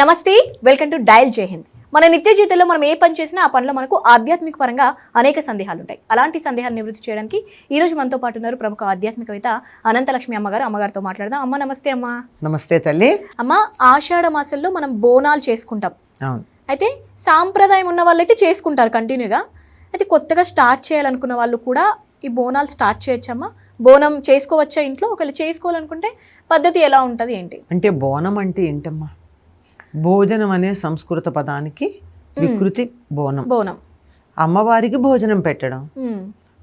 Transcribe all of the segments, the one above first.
నమస్తే welcome to dial జై హింద్. మన నిత్య జీవితంలో మనం ఏ పని చేసినా ఆ పనిలో మనకు ఆధ్యాత్మిక పరంగా అనేక సందేహాలు ఉంటాయి అలాంటి సందేహాలు నివృత్తి చేయడానికి ఈ రోజు మనతో పాటు ఉన్నారు ప్రముఖ ఆధ్యాత్మికవేత్త అనంతలక్ష్మి అమ్మగారు. అమ్మగారితో మాట్లాడదాం. అమ్మ నమస్తే అమ్మ. నమస్తే తల్లి. అమ్మ ఆషాఢ మాసంలో మనం బోనాలు చేసుకుంటాం. అయితే సాంప్రదాయం ఉన్న వాళ్ళైతే చేసుకుంటారు కంటిన్యూగా. అయితే కొత్తగా స్టార్ట్ చేయాలనుకున్న వాళ్ళు కూడా ఈ బోనాలు స్టార్ట్ చేయొచ్చమ్మా బోనం చేసుకోవచ్చా ఇంట్లో? ఒకవేళ చేసుకోవాలనుకుంటే పద్ధతి ఎలా ఉంటుంది ఏంటి? అంటే బోనం అంటే ఏంటమ్మా? భోజనం అనే సంస్కృత పదానికి వికృతి బోనం. బోనం. అమ్మవారికి భోజనం పెట్టడం.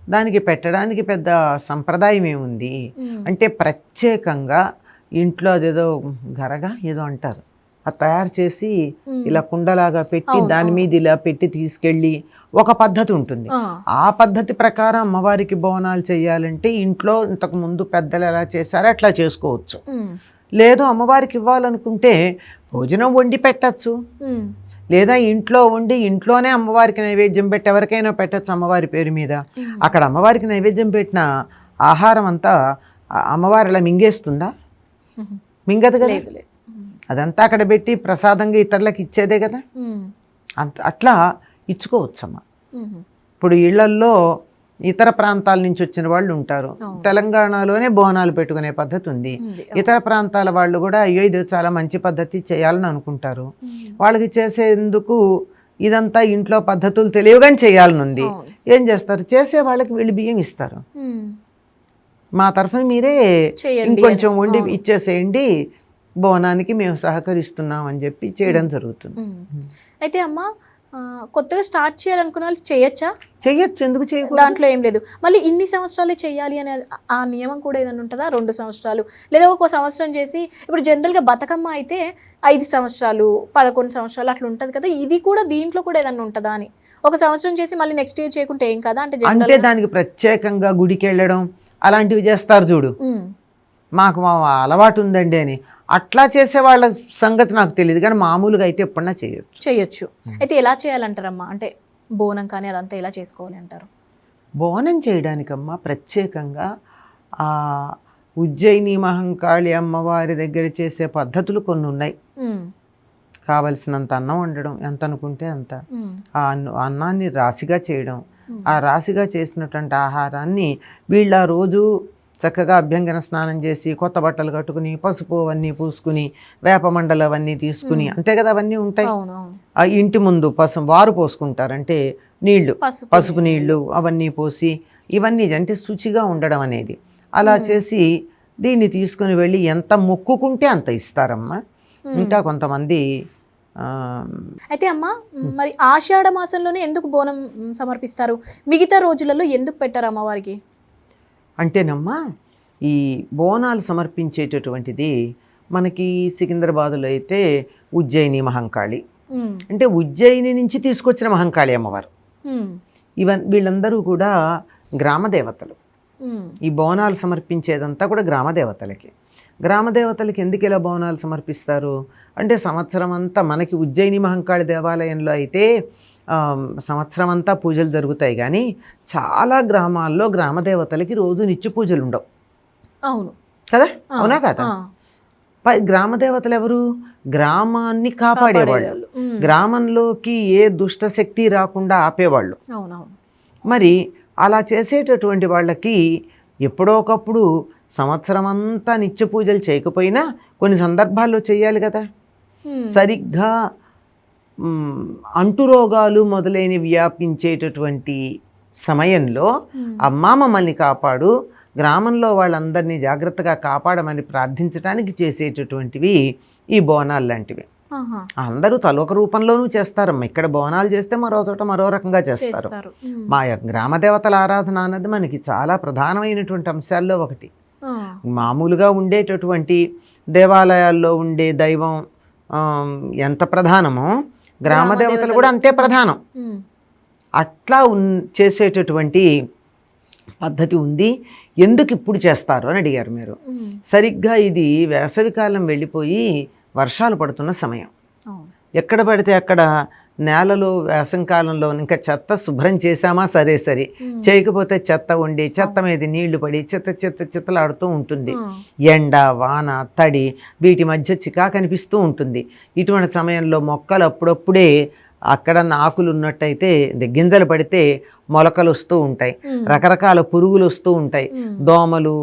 దానికి పెట్టడానికి పెద్ద సంప్రదాయం ఏముంది? అంటే ప్రత్యేకంగా ఇంట్లో అదేదో గరగా ఏదో అంటారు. అది తయారు చేసి ఇలా కుండలాగా పెట్టి దాని మీద ఇలా పెట్టి తీసుకెళ్ళి ఒక పద్ధతి ఉంటుంది. ఆ, పద్ధతి ప్రకారం అమ్మవారికి బోనాలు చేయాలంటే ఇంట్లో ఇంతకు ముందు పెద్దలు ఎలా చేశారో అట్లా చేసుకోవచ్చు. లేదు అమ్మవారికి ఇవ్వాలనుకుంటే భోజనం వండి పెట్టచ్చు. లేదా ఇంట్లో వండి ఇంట్లోనే అమ్మవారికి నైవేద్యం పెట్టి ఎవరికైనా పెట్టచ్చు అమ్మవారి పేరు మీద. అక్కడ అమ్మవారికి నైవేద్యం పెట్టిన ఆహారం అంతా అమ్మవారి అలా మింగేస్తుందా? మింగదు కదా? అదంతా అక్కడ పెట్టి ప్రసాదంగా ఇతరులకు ఇచ్చేదే కదా? అంత అట్లా ఇచ్చుకోవచ్చమ్మ. ఇప్పుడు ఇళ్ళల్లో ఇతర ప్రాంతాల నుంచి వచ్చిన వాళ్ళు ఉంటారు. తెలంగాణలోనే బోనాలు పెట్టుకునే పద్ధతి ఉంది. ఇతర ప్రాంతాల వాళ్ళు కూడా అయ్యో ఇది చాలా మంచి పద్ధతి చేయాలని అనుకుంటారు. వాళ్ళకి చేసేందుకు ఇదంతా ఇంట్లో పద్ధతులు తెలియగానే చేయాలని ఉంది. అవును. ఏం చేస్తారు? చేసే వాళ్ళకి వీళ్ళు బియ్యం ఇస్తారు. మా తరఫున మీరే ఇంకొంచెం వండి ఇచ్చేసేయండి. బోనానికి మేము సహకరిస్తున్నాం అని చెప్పి చేయడం జరుగుతుంది. అయితే అమ్మ కొత్తగా స్టార్ట్ చేయాలనుకున్న వాళ్ళు చేయొచ్చా? చెయ్యొచ్చు. ఎందుకు చేయకూడదు? దాంట్లో ఏం లేదు. మళ్ళీ ఇన్ని సంవత్సరాలే చేయాలి అనే ఆ నియమం కూడా ఏదైనా ఉంటుందా? రెండు సంవత్సరాలు. లేదా ఒక సంవత్సరం చేసి ఇప్పుడు జనరల్గా బతుకమ్మ అయితే ఐదు సంవత్సరాలు పదకొండు సంవత్సరాలు అట్లా ఉంటుంది కదా? ఇది కూడా దీంట్లో కూడా ఏదైనా ఉంటుందా అని. ఒక సంవత్సరం చేసి మళ్ళీ నెక్స్ట్ ఇయర్ చేయకుంటే ఏం కదా? అంటే అంటే దానికి ప్రత్యేకంగా గుడికి వెళ్ళడం అలాంటివి చేస్తారు చూడు. మాకు మా అలవాటు ఉందండి అని. అట్లా చేసే వాళ్ళ సంగతి నాకు తెలియదు కానీ మామూలుగా అయితే ఎప్పుడన్నా చేయొచ్చు. చేయొచ్చు. అయితే ఎలా చేయాలంటారమ్మా? అంటే బోనం కానీ అదంతా ఎలా చేసుకోవాలి అంటారు? బోనం చేయడానికమ్మా ప్రత్యేకంగా ఉజ్జయిని మహంకాళి అమ్మవారి దగ్గర చేసే పద్ధతులు కొన్ని ఉన్నాయి. కావలసినంత అన్నం వండడం ఎంత అనుకుంటే అంత. ఆ అన్న- అన్నాన్ని రాశిగా చేయడం. ఆ రాశిగా చేసినటువంటి ఆహారాన్ని వీళ్ళ ఆ రోజు చక్కగా అభ్యంగన స్నానం చేసి కొత్త బట్టలు కట్టుకుని పసుపు అవన్నీ పూసుకుని వేప మండలు అవన్నీ తీసుకుని అంతే కదా అవన్నీ ఉంటాయి? ఆ ఇంటి ముందు పసుపు వారు పోసుకుంటారు అంటే నీళ్ళు పసుపు నీళ్ళు అవన్నీ పోసి ఇవన్నీ అంటే శుచిగా ఉండడం అనేది. అలా చేసి దీన్ని తీసుకుని వెళ్ళి ఎంత మొక్కుకుంటే అంత ఇస్తారమ్మా. ఇంకా కొంతమంది అయితే అమ్మ మరి ఆషాఢ మాసంలోనే ఎందుకు బోనం సమర్పిస్తారు? మిగతా రోజులలో ఎందుకు పెట్టారు అమ్మవారికి? అంటేనమ్మా ఈ బోనాలు సమర్పించేటటువంటిది మనకి సికింద్రాబాదులో అయితే ఉజ్జయిని మహంకాళి. అంటే ఉజ్జయిని నుంచి తీసుకొచ్చిన మహంకాళి అమ్మవారు. ఇవన్ వీళ్ళందరూ కూడా గ్రామ దేవతలు. ఉమ్, ఈ బోనాలు సమర్పించేదంతా కూడా గ్రామ దేవతలకి. గ్రామ దేవతలకి ఎందుకు ఇలా బోనాలు సమర్పిస్తారు? అంటే సంవత్సరం అంతా మనకి ఉజ్జయిని మహంకాళి దేవాలయంలో అయితే సంవత్సరం అంతా పూజలు జరుగుతాయి కానీ చాలా గ్రామాల్లో గ్రామ దేవతలకి రోజు నిత్య పూజలు ఉండవు. అవును. కదా? అవునా కదా? ఆ, పై గ్రామ దేవతలు ఎవరు గ్రామాన్ని కాపాడేవాళ్ళు. గ్రామంలోకి ఏ దుష్ట శక్తి రాకుండా ఆపేవాళ్ళు. మరి అలా చేసేటటువంటి వాళ్ళకి ఎప్పుడో ఒకప్పుడు సంవత్సరం అంతా నిత్య పూజలు చేయకపోయినా కొన్ని సందర్భాల్లో చేయాలి కదా. సరిగ్గా అంటురోగాలు మొదలైన వ్యాపించేటటువంటి సమయంలో అమ్మా మమ్మల్ని కాపాడు గ్రామంలో వాళ్ళందరినీ జాగ్రత్తగా కాపాడమని ప్రార్థించడానికి చేసేటటువంటివి ఈ బోనాలు లాంటివి. అందరూ తలొక రూపంలోనూ చేస్తారమ్మా. ఇక్కడ బోనాలు చేస్తే మరో చోట మరో రకంగా చేస్తారు. మా గ్రామ దేవతల ఆరాధన అన్నది మనకి చాలా ప్రధానమైనటువంటి అంశాల్లో ఒకటి. మామూలుగా ఉండేటటువంటి దేవాలయాల్లో ఉండే దైవం ఎంత ప్రధానమో గ్రామ దేవతలు కూడా అంతే ప్రధానం. అట్లా ఉన్ చేసేటటువంటి పద్ధతి ఉంది. ఎందుకు ఇప్పుడు చేస్తారు అని అడిగారు మీరు. సరిగ్గా ఇది వేసవికాలం వెళ్ళిపోయి వర్షాలు పడుతున్న సమయం. ఎక్కడ పడితే అక్కడ నేలలో వేసంకాలంలో ఇంకా చెత్త శుభ్రం చేశామా? సరే సరే. చేయకపోతే చెత్త ఉండి చెత్త మీద నీళ్ళు పడి చెత్త చెత్త చెత్తలాడుతూ ఉంటుంది. ఎండ వాన తడి వీటి మధ్య చికా కనిపిస్తూ ఉంటుంది. ఇటువంటి సమయంలో మొక్కలు అప్పుడప్పుడే అక్కడ ఆకులు ఉన్నట్టయితే గింజలు పడితే మొలకలు వస్తూ ఉంటాయి. రకరకాల పురుగులు వస్తూ ఉంటాయి. దోమలు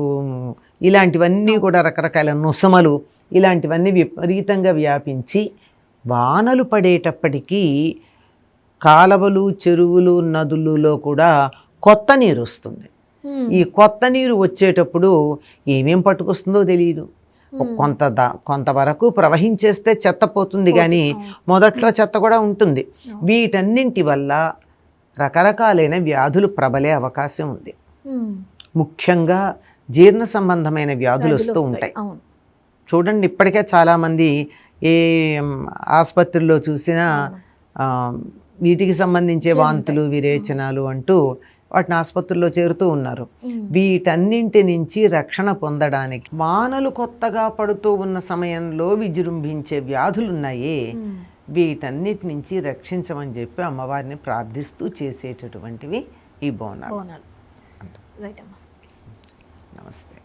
ఇలాంటివన్నీ కూడా రకరకాల నుసమలు ఇలాంటివన్నీ విపరీతంగా వ్యాపించి వానలు పడేటప్పటికీ కాలవలు చెరువులు నదులలో కూడా కొత్త నీరు వస్తుంది. ఈ కొత్త నీరు వచ్చేటప్పుడు ఏమేం పట్టుకొస్తుందో తెలియదు కొంత దా- కొంతవరకు ప్రవహించేస్తే చెత్త పోతుంది కానీ మొదట్లో చెత్త కూడా ఉంటుంది. వీటన్నింటి వల్ల రకరకాలైన వ్యాధులు ప్రబలే అవకాశం ఉంది. ముఖ్యంగా జీర్ణ సంబంధమైన వ్యాధులు వస్తూ ఉంటాయి. చూడండి ఇప్పటికే చాలామంది ఏ ఆసుపత్రిలో చూసినా వీటికి సంబంధించే వాంతులు విరేచనాలు అంటూ వాటిని ఆసుపత్రుల్లో చేరుతూ ఉన్నారు. వీటన్నింటి నుంచి రక్షణ పొందడానికి వానలు కొత్తగా పడుతూ ఉన్న సమయంలో విజృంభించే వ్యాధులు ఉన్నాయి. వీటన్నిటి నుంచి రక్షించమని చెప్పి అమ్మవారిని ప్రార్థిస్తూ చేసేటటువంటివి ఈ బోనాలు. నమస్తే.